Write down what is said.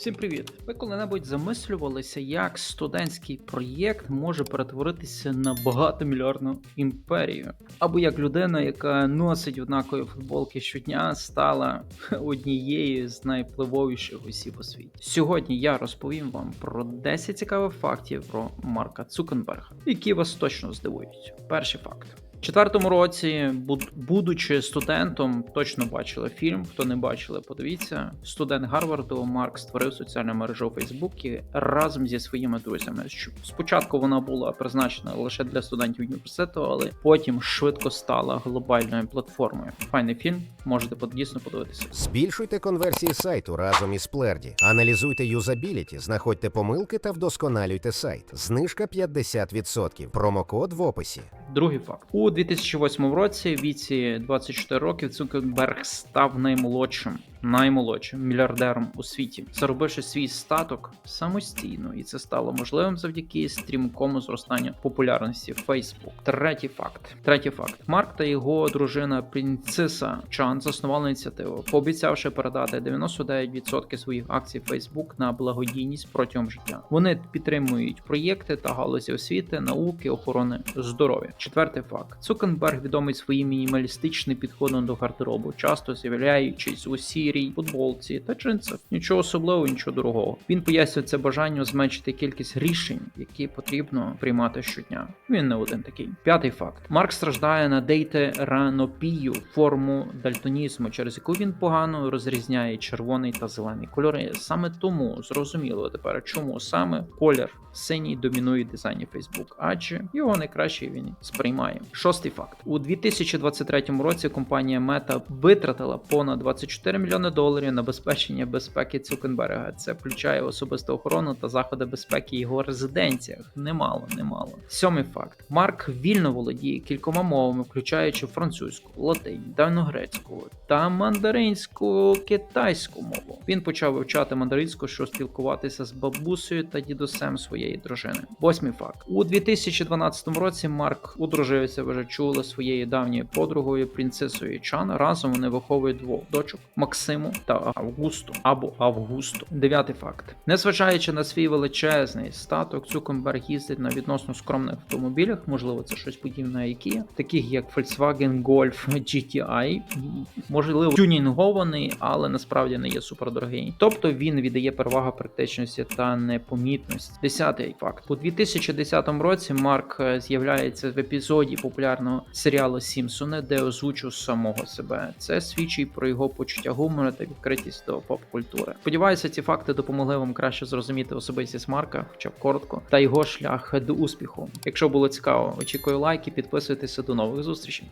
Всім привіт! Ви коли-небудь замислювалися, як студентський проєкт може перетворитися на багатомільярдну імперію? Або як людина, яка носить однакові футболки щодня, стала однією з найвпливовіших осіб у світі? Сьогодні я розповім вам про 10 цікавих фактів про Марка Цукенберга, які вас точно здивують. Перший факт. Четвертому році, буд- будучи студентом, точно бачили фільм. Хто не бачили, подивіться. Студент Гарварду Марк створив соціальну мережу Фейсбуці разом зі своїми друзями. Спочатку вона була призначена лише для студентів університету, але потім швидко стала глобальною платформою. Файний фільм, можете дійсно подивитися. Збільшуйте конверсії сайту разом із Плерді. Аналізуйте юзабіліті, знаходьте помилки та вдосконалюйте сайт. Знижка 50%. Промокод в описі. Другий факт. У 2008 році, віці 24 років, Цукерберг став наймолодшим, наймолодшим мільярдером у світі, заробивши свій статок самостійно, і це стало можливим завдяки стрімкому зростанню популярності Facebook. Третій факт. Третій факт: Марк та його дружина принцеса Чан заснували ініціативу, пообіцявши передати 99% своїх акцій Facebook на благодійність протягом життя. Вони підтримують проєкти та галузі освіти, науки, охорони здоров'я. Четвертий факт: Цукенберг відомий своїм мінімалістичним підходом до гардеробу, часто з'являючись у сірій футболці та джинсах. Нічого особливого, нічого дорогого. Він пояснює це бажанням зменшити кількість рішень, які потрібно приймати щодня. Він не один такий. П'ятий факт: Марк страждає на дейтеранопію, форму дальтонізму, через яку він погано розрізняє червоний та зелений кольори. Саме тому зрозуміло тепер, чому саме колір синій домінує дизайні Facebook, адже його найкраще він сприймає. Шостий факт: у 2023 році компанія Meta витратила понад 24 мільйони доларів на забезпечення безпеки Цукенберга. Це включає особисту охорону та заходи безпеки його резиденціях. Немало, немало. Сьомий факт: Марк вільно володіє кількома мовами, включаючи французьку, латинь, давньогрецьку та мандаринську китайську мову. Він почав вивчати мандаринську, щоб спілкуватися з бабусею та дідусем своєї дружини. Восьмий факт: у 2012 році Марк одружився, вже чули своєю давньою подругою принцесою Чан. Разом вони виховують двох дочок Максиму та Августу або Августу. Дев'ятий факт: незважаючи на свій величезний статок, Цукенберг їздить на відносно скромних автомобілях. Можливо, це щось подібне які, таких як Volkswagen Golf GTI, можливо, тюнінгований, але насправді не є супердорогий. Тобто він віддає перевагу практичності та непомітності. Десятий факт: у 2010 році Марк е, з'являється в епізоді популярного серіалу Сімпсони, де озвучив самого себе. Це свідчить про його почуття гумору та відкритість до поп-культури. Сподіваюся, ці факти допомогли вам краще зрозуміти особистість Марка, хоча б коротко, та його шлях до успіху. Якщо було цікаво, очікую лайки, підписуйтеся до нових зустрічей.